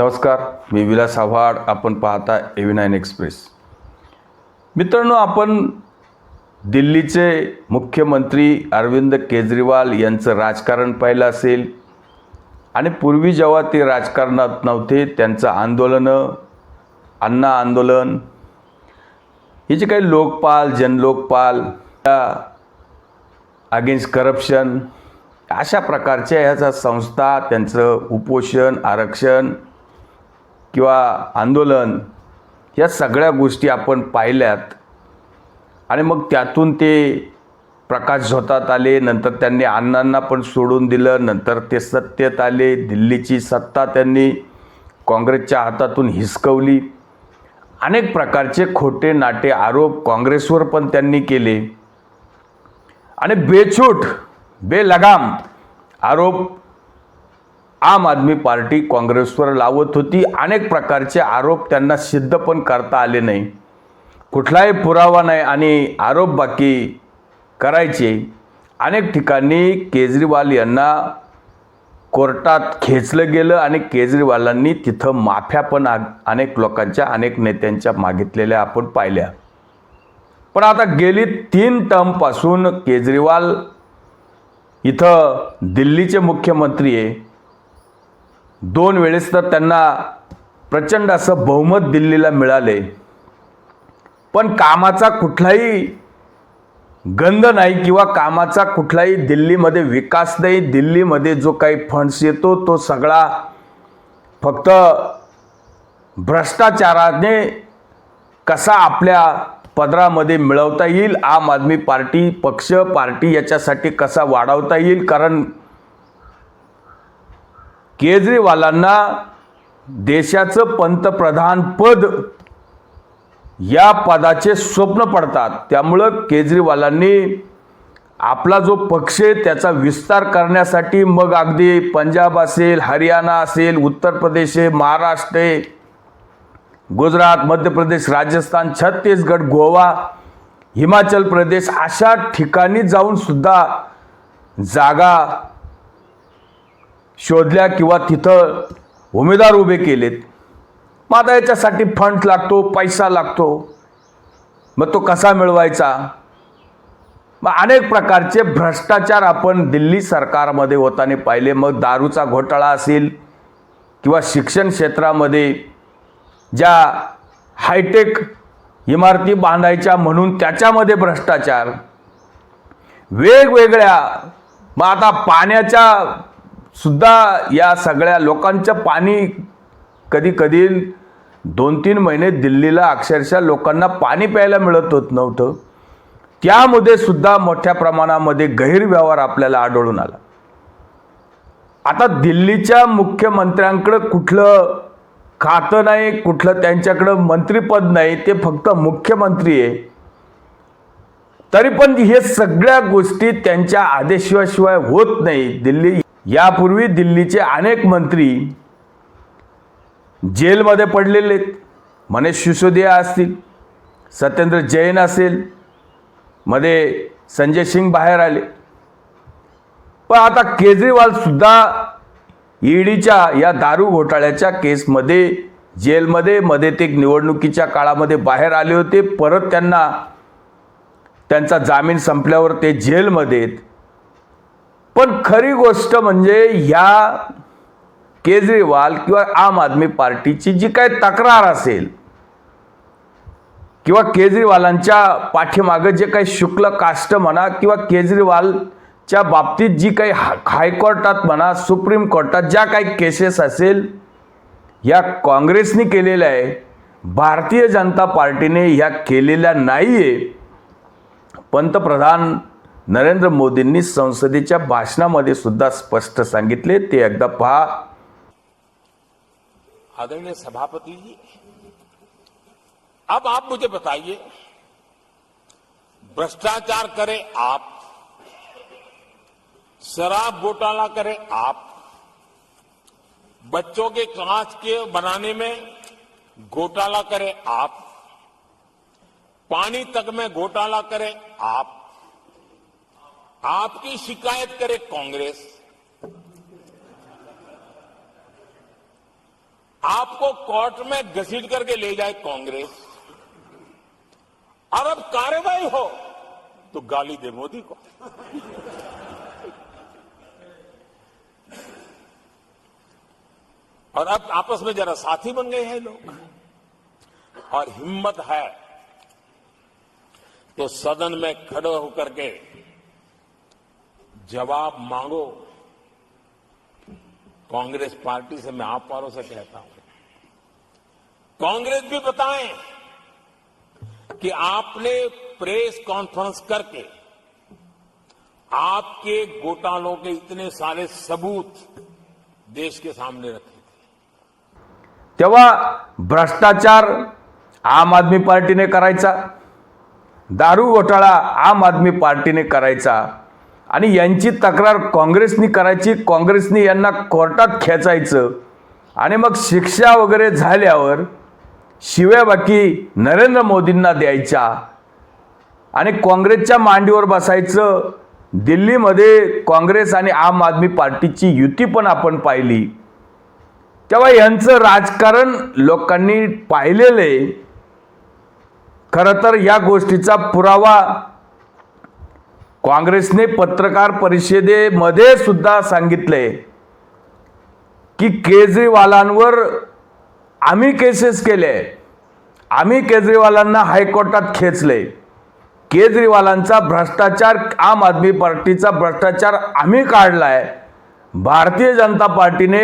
नमस्कार मी विलास आव्हाड. आपण पाहता एव्ही नाईन एक्सप्रेस मित्रांनो आपण दिल्लीचे मुख्यमंत्री अरविंद केजरीवाल यांचं राजकारण पाहिलं असेल आणि पूर्वी जेव्हा ते राजकारणात नव्हते त्यांचं आंदोलनं अण्णा आंदोलन हे जे काही लोकपाल जनलोकपाल अगेन्स्ट करप्शन अशा प्रकारच्या ह्याचा संस्था त्यांचं उपोषण आरक्षण किंवा आंदोलन या सगळ्या गोष्टी आपण पाहिल्यात. आणि मग त्यातून ते प्रकाश झोतात आले नंतर त्यांनी अण्णांना पण सोडून दिलं नंतर ते सत्तेत आले दिल्लीची सत्ता त्यांनी काँग्रेसच्या हातातून हिसकवली. अनेक प्रकारचे खोटे नाटे आरोप काँग्रेसवर पण त्यांनी केले. आणि बेछूट बेलगाम आरोप आम आदमी पार्टी काँग्रेसवर लावत होती. अनेक प्रकारचे आरोप त्यांना सिद्ध पण करता आले नाही. कुठलाही पुरावा नाही आणि आरोप बाकी करायचे. अनेक ठिकाणी केजरीवाल यांना कोर्टात खेचलं गेलं आणि केजरीवालांनी तिथं माफ्या पण आ- अनेक लोकांच्या अनेक नेत्यांच्या मागितलेल्या आपण पाहिल्या. पण आता गेली तीन टर्मपासून केजरीवाल इथं दिल्लीचे मुख्यमंत्री आहे. दोन वेळेस तर त्यांना प्रचंड असं बहुमत दिल्लीला मिळाले. पण कामाचा कुठलाही गंध नाही किंवा कामाचा कुठलाही दिल्लीमध्ये विकास नाही दिल्लीमध्ये जो काही फंड्स येतो तो सगळा फक्त भ्रष्टाचाराने कसा आपल्या पदरामध्ये मिळवता येईल आम आदमी पार्टी पक्ष पार्टी याच्यासाठी कसा वाढवता येईल कारण केजरीवालांना देशाचं पंतप्रधान पद या पदाचे स्वप्न पडतात. त्यामुळं केजरीवालांनी आपला जो पक्ष आहे त्याचा विस्तार करण्यासाठी मग अगदी पंजाब असेल हरियाणा असेल उत्तर प्रदेश आहे महाराष्ट्र आहे गुजरात मध्य प्रदेश राजस्थान छत्तीसगड गोवा हिमाचल प्रदेश अशा ठिकाणी जाऊन सुद्धा जागा शोधल्या किंवा तिथं उमेदवार उभे केलेत. मग आता याच्यासाठी फंड लागतो पैसा लागतो. मग तो कसा मिळवायचा? मग अनेक प्रकारचे भ्रष्टाचार आपण दिल्ली सरकारमध्ये होताना पाहिले. मग दारूचा घोटाळा असेल किंवा शिक्षण क्षेत्रामध्ये ज्या हायटेक इमारती बांधायच्या म्हणून त्याच्यामध्ये भ्रष्टाचार. वेगवेगळ्या मग आता पाण्याच्या सुद्धा या सगळ्या लोकांचं पाणी कधी कधी दोन तीन महिने दिल्लीला अक्षरशः लोकांना पाणी प्यायला मिळत होत नव्हतं. त्यामध्ये सुद्धा मोठ्या प्रमाणामध्ये गैरव्यवहार आपल्याला आढळून आला. आता दिल्लीच्या मुख्यमंत्र्यांकडं कुठलं खातं नाही कुठलं त्यांच्याकडं मंत्रीपद नाही ते फक्त मुख्यमंत्री आहे. तरी पण हे सगळ्या गोष्टी त्यांच्या आदेशाशिवाय होत नाही. दिल्ली यापूर्वी दिल्लीचे अनेक मंत्री जेलमध्ये पडलेले आहेत. मनेश सिसोदिया असतील सत्येंद्र जैन असेल मध्ये संजय सिंग बाहेर आले. पण आता केजरीवालसुद्धा ईडीच्या या दारू घोटाळ्याच्या केसमध्ये जेलमध्ये मध्ये ते निवडणुकीच्या काळामध्ये बाहेर आले होते. परत त्यांना त्यांचा जामीन संपल्यावर ते जेलमध्ये आहेत. पण खरी गोष्ट म्हणजे ह्या केजरीवाल किंवा आम आदमी पार्टीची जी काही तक्रार असेल किंवा केजरीवालांच्या पाठीमागं जे काही शुक्ल कास्ट म्हणा किंवा केजरीवालच्या बाबतीत जी काही हायकोर्टात म्हणा सुप्रीम कोर्टात ज्या काही केसेस असेल या काँग्रेसने केलेल्या आहे भारतीय जनता पार्टीने ह्या केलेल्या नाही आहे पंतप्रधान नरेंद्र मोदींनी संसदेच्या भाषणामध्ये सुद्धा स्पष्ट सांगितले. ते एकदा पहा. आदरणीय सभापति जी अब आप मुझे बताइए भ्रष्टाचार करें आप शराब घोटाला करें आप बच्चों के कांच के बनाने में घोटाला करें आप पानी तक में घोटाला करें आप आपकी शिकायत करे कांग्रेस। आपको कोर्ट में घसीट करके ले जाए कांग्रेस। और अब कार्रवाई हो तो गाली दे मोदी को। और अब आपस में जरा साथी बन गए हैं लोग। और हिम्मत है तो सदन में खड़े होकर के जवाब मांगो। कांग्रेस पार्टी से मैं आप पारों से कहता हूं। कांग्रेस भी बताएं कि आपने प्रेस कॉन्फ्रेंस करके आपके घोटालों के इतने सारे सबूत देश के सामने रखे थे। तेव्हा भ्रष्टाचार आम आदमी पार्टीने करायचा दारू घोटाळा आम आदमी पार्टीने करायचा आणि यांची तक्रार काँग्रेसनी करायची काँग्रेसनी यांना कोर्टात खेचायचं. आणि मग शिक्षा वगैरे झाल्यावर शिव्या बाकी नरेंद्र मोदींना द्यायच्या. आणि काँग्रेसच्या मांडीवर बसायचं. दिल्लीमध्ये काँग्रेस आणि आम आदमी पार्टीची युती पण आपण पाहिली. तेव्हा यांचं राजकारण लोकांनी पाहिलेलं आहे. खरं तर या गोष्टीचा पुरावा काँग्रेसने पत्रकार परिषदेमध्ये सुद्धा सांगितले की केजरीवालांवर आम्ही केसेस केले. आम्ही केजरीवालांना हायकोर्टात खेचले. केजरीवालांचा भ्रष्टाचार आम आदमी पार्टीचा भ्रष्टाचार आम्ही काढला आहे भारतीय जनता पार्टीने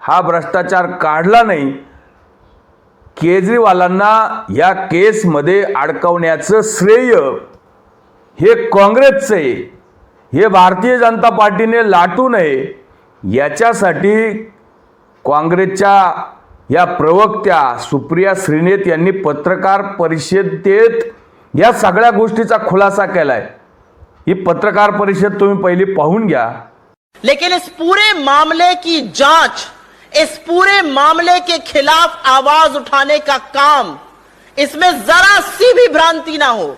हा भ्रष्टाचार काढला नाही. केजरीवालांना या केसमध्ये अडकवण्याचं श्रेय हे काँग्रेसचं आहे. हे भारतीय जनता पार्टीने लाटू नये. याच्यासाठी काँग्रेसच्या या प्रवक्त्या सुप्रिया श्रीनेत यांनी पत्रकार परिषदेत या सगळ्या गोष्टीचा खुलासा केलाय. ही पत्रकार परिषद तुम्ही पहिली पाहून घ्या. लेकिन इस पूरे मामले की जांच इस पूरे मामले के खिलाफ आवाज उठाने का काम इसमें जरा सी भी भ्रांति ना हो।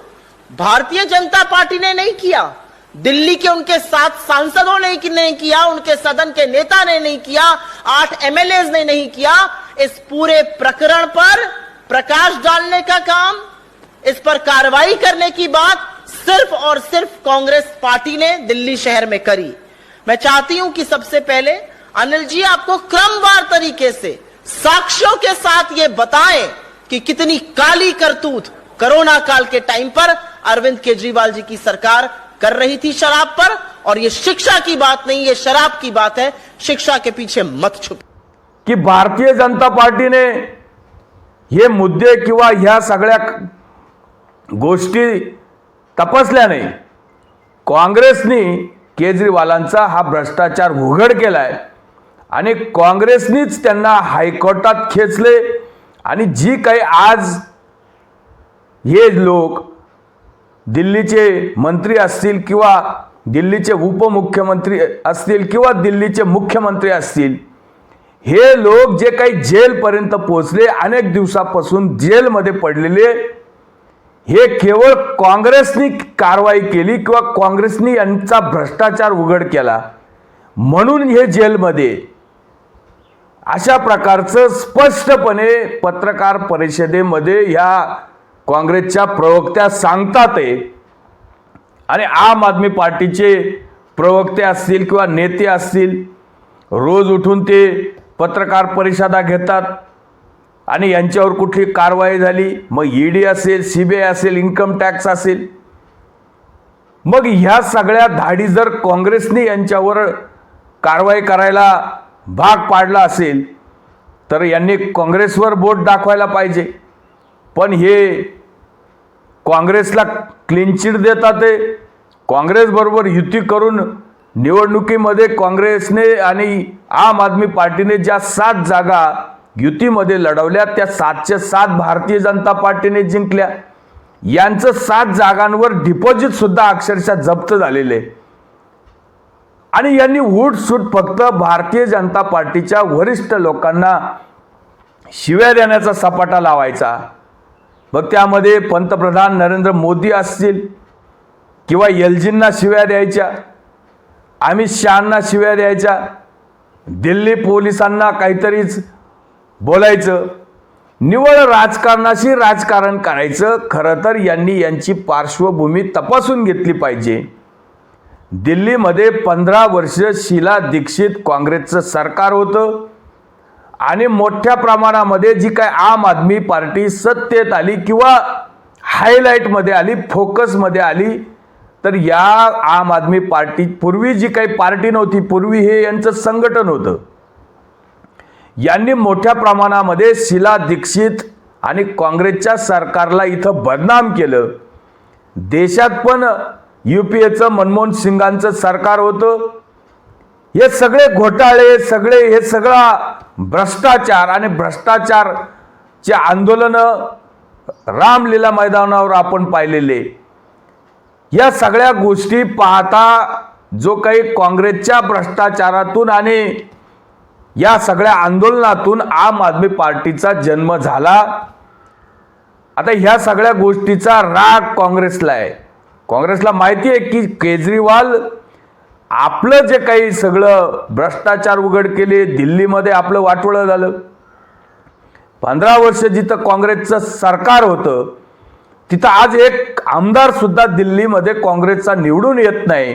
भारतीय जनता पार्टी ने नहीं किया। दिल्ली के उनके सात सांसदों ने नहीं किया, उनके सदन के नेता ने नहीं किया, आठ एमएलए ने नहीं किया। इस पूरे प्रकरण पर प्रकाश डालने का काम, इस पर कार्रवाई करने की बात सिर्फ़ और सिर्फ़ कांग्रेस पार्टी ने दिल्ली शहर में करी। मैं चाहती हूँ कि सबसे पहले अनिल जी आपको क्रमवार तरीके से साक्ष्यों के साथ ये बताएँ कि कितनी काली करतूत कोरोना काल के टाइम पर अरविंद केजरीवाल जी की सरकार कर रही थी शराब पर और ये शिक्षा की बात नहीं ये शराब की बात है। शिक्षा के पीछे मत छुप। की भारतीय जनता पार्टीने हे मुद्दे किंवा ह्या सगळ्या गोष्टी तपासल्या नाही. काँग्रेसनी केजरीवालांचा हा भ्रष्टाचार उघड केलाय आणि काँग्रेसनीच त्यांना हायकोर्टात खेचले आणि जी काही आज हे लोक दिल्लीचे मंत्री असतील किंवा दिल्लीचे उपमुख्यमंत्री असतील किंवा दिल्लीचे मुख्यमंत्री असतील हे लोक जे काही जेलपर्यंत पोहोचले अनेक दिवसापासून जेलमध्ये पडलेले हे केवळ काँग्रेसनी कारवाई केली किंवा काँग्रेसनी यांचा भ्रष्टाचार उघड केला. म्हणून हे जेलमध्ये अशा प्रकारचं स्पष्टपणे पत्रकार परिषदेमध्ये ह्या काँग्रेसच्या प्रवक्त्या सांगतात आहे आणि आम आदमी पार्टीचे प्रवक्ते असतील किंवा नेते असतील रोज उठून ते पत्रकार परिषदा घेतात आणि यांच्यावर कुठली कारवाई झाली मग ईडी असेल सी बी आय असेल इन्कम टॅक्स असेल. मग ह्या सगळ्या धाडी जर काँग्रेसने यांच्यावर कारवाई करायला भाग पाडला असेल तर यांनी काँग्रेसवर बोट दाखवायला पाहिजे. पण हे काँग्रेसला क्लीन चिट देतात ते. काँग्रेसबरोबर युती करून निवडणुकीमध्ये काँग्रेसने आणि आम आदमी पार्टीने ज्या सात जागा युतीमध्ये लढवल्या त्या सातशे सात भारतीय जनता पार्टीने जिंकल्या. यांचं सात जागांवर डिपॉझिट सुद्धा अक्षरशः जप्त झालेले. आणि यांनी सूट फक्त भारतीय जनता पार्टीच्या वरिष्ठ लोकांना शिव्या देण्याचा सपाटा लावायचा. मग त्यामध्ये पंतप्रधान नरेंद्र मोदी असतील किंवा एलजींना शिव्या द्यायच्या अमित शहांना शिव्या द्यायच्या दिल्ली पोलिसांना काहीतरीच बोलायचं निवळ राजकारणाशी राजकारण करायचं खरं तर यांनी यांची पार्श्वभूमी तपासून घेतली पाहिजे. दिल्लीमध्ये पंधरा वर्ष शीला दीक्षित काँग्रेसचं सरकार होतं. आणि मोठ्या प्रमाणामध्ये जी काय आम आदमी पार्टी सत्तेत आली किंवा हायलाईटमध्ये आली फोकसमध्ये आली तर या आम आदमी पार्टी पूर्वी जी काही पार्टी नव्हती पूर्वी हे यांचं संघटन होतं. यांनी मोठ्या प्रमाणामध्ये शिला दीक्षित आणि काँग्रेसच्या सरकारला इथं बदनाम केलं. देशात पण यू पी एचं मनमोहन सिंगांचं सरकार होतं. हे सगळे घोटाळे सगळे हे सगळा भ्रष्टाचार आणि भ्रष्टाचारचे आंदोलनं रामलीला मैदानावर आपण पाहिलेले. या सगळ्या गोष्टी पाहता जो काही काँग्रेसच्या भ्रष्टाचारातून आणि या सगळ्या आंदोलनातून आम आदमी पार्टीचा जन्म झाला. आता ह्या सगळ्या गोष्टीचा राग काँग्रेसला आहे. काँग्रेसला माहिती आहे की केजरीवाल आपलं जे काही सगळं भ्रष्टाचार उघड केले दिल्लीमध्ये आपलं वाटोळं झालं. पंधरा वर्ष जिथं काँग्रेसचं सरकार होतं तिथं आज एक आमदार सुद्धा दिल्लीमध्ये काँग्रेसचा निवडून येत नाही.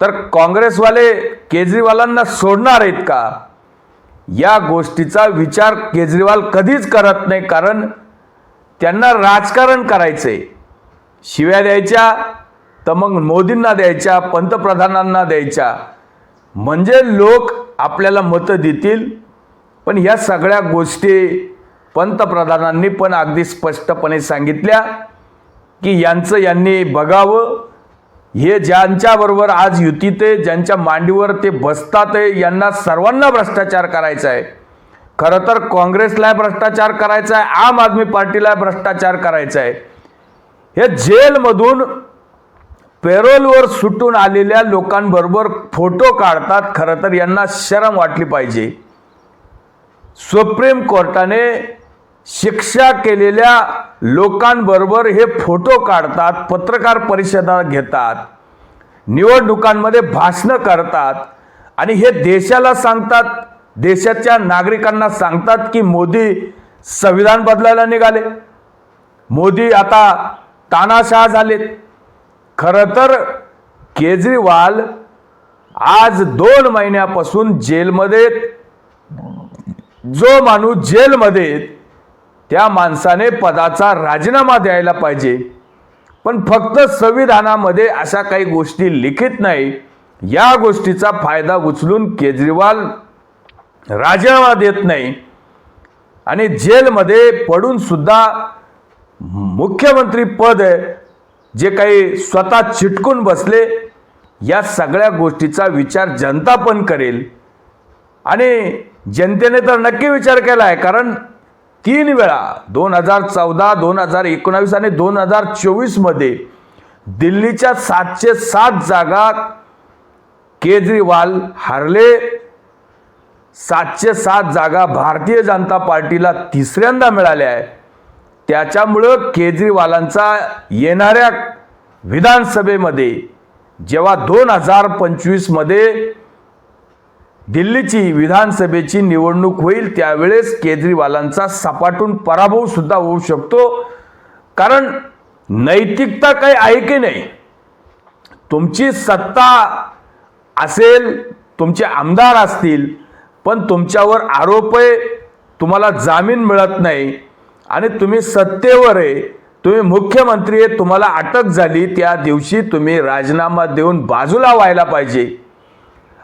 तर काँग्रेसवाले केजरीवालांना सोडणार आहेत का? या गोष्टीचा विचार केजरीवाल कधीच करत नाही कारण त्यांना राजकारण करायचंय. शिव्या द्यायच्या तर मग मोदींना द्यायच्या पंतप्रधानांना द्यायच्या. म्हणजे लोक आपल्याला मतं देतील. पण ह्या सगळ्या गोष्टी पंतप्रधानांनी पण अगदी स्पष्टपणे सांगितल्या की यांचं यांनी बघावं. हे ज्यांच्याबरोबर आज युतीत आहे ज्यांच्या मांडीवर ते बसतात आहे यांना सर्वांना भ्रष्टाचार करायचा आहे. खरं तर काँग्रेसला भ्रष्टाचार करायचा आहे आम आदमी पार्टीला भ्रष्टाचार करायचा आहे. हे जेलमधून पेरोलवर सुटून आलेल्या लोकांबरोबर फोटो काढतात खरं तर यांना शरम वाटली पाहिजे. सुप्रीम कोर्टाने शिक्षा केलेल्या लोकांबरोबर हे फोटो काढतात पत्रकार परिषदा घेतात निवडणुकांमध्ये भाषणं करतात आणि हे देशाला सांगतात देशाच्या नागरिकांना सांगतात की मोदी संविधान बदलायला निघाले. मोदी आता तानाशाह झालेत. खरं तर केजरीवाल आज दोन महिन्यापासून जेलमध्ये जो माणूस जेलमध्ये त्या माणसाने पदाचा राजीनामा द्यायला पाहिजे. पण फक्त संविधानामध्ये अशा काही गोष्टी लिखित नाही. या गोष्टीचा फायदा उचलून केजरीवाल राजीनामा देत नाही. आणि जेलमध्ये पडून सुद्धा मुख्यमंत्री पद आहे जे काही स्वतः चिटकून बसले या सगळ्या गोष्टीचा विचार जनता पण करेल. आणि जनतेने तर नक्की विचार केला आहे कारण तीन वेळा दोन हजार चौदा दोन हजार एकोणावीस आणि दोन हजार चोवीसमध्ये दिल्लीच्या सातशे सात जागा केजरीवाल हरले. सातशे सात जागा भारतीय जनता पार्टीला तिसऱ्यांदा मिळाल्या आहे त्याच्यामुळं केजरीवालांचा येणाऱ्या विधानसभेमध्ये जेव्हा दोन हजार पंचवीसमध्ये दिल्लीची विधानसभेची निवडणूक होईल त्यावेळेस केजरीवालांचा सपाटून पराभव सुद्धा होऊ शकतो. कारण नैतिकता काही आहे की नाही? तुमची सत्ता असेल तुमचे आमदार असतील पण तुमच्यावर आरोप आहे तुम्हाला जामीन मिळत नाही. आणि तुम्ही सत्तेवर आहे तुम्ही मुख्यमंत्री आहे तुम्हाला अटक झाली त्या दिवशी तुम्ही राजीनामा देऊन बाजूला व्हायला पाहिजे.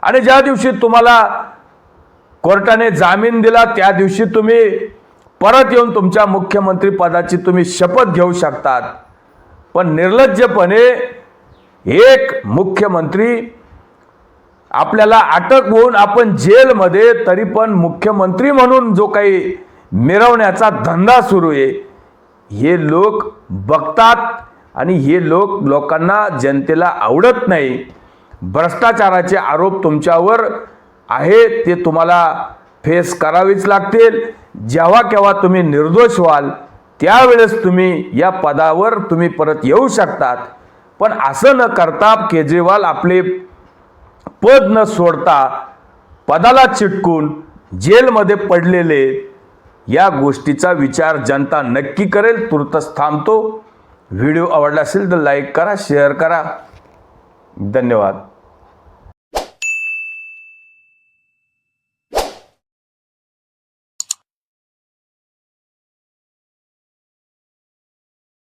आणि ज्या दिवशी तुम्हाला कोर्टाने जामीन दिला त्या दिवशी तुम्ही परत येऊन तुमच्या मुख्यमंत्री पदाची तुम्ही शपथ घेऊ शकतात. पण निर्लज्जपणे एक मुख्यमंत्री आपल्याला अटक होऊन आपण जेलमध्ये तरी पण मुख्यमंत्री म्हणून जो काही मिरवण्याचा धंदा सुरू आहे. हे लोक बघतात आणि हे लोक लोकांना जनतेला आवडत नाही. भ्रष्टाचाराचे आरोप तुमच्यावर आहे ते तुम्हाला फेस करावीच लागतील. जेव्हा केव्हा तुम्ही निर्दोष व्हाल त्यावेळेस तुम्ही या पदावर तुम्ही परत येऊ शकतात. पण असं न करता केजरीवाल आपले पद न सोडता पदाला चिटकून जेलमध्ये पडलेले या गोष्टीचा विचार जनता नक्की करेल. तुर्तच थांबतो. व्हिडिओ आवडला असेल तर लाईक करा शेअर करा. धन्यवाद.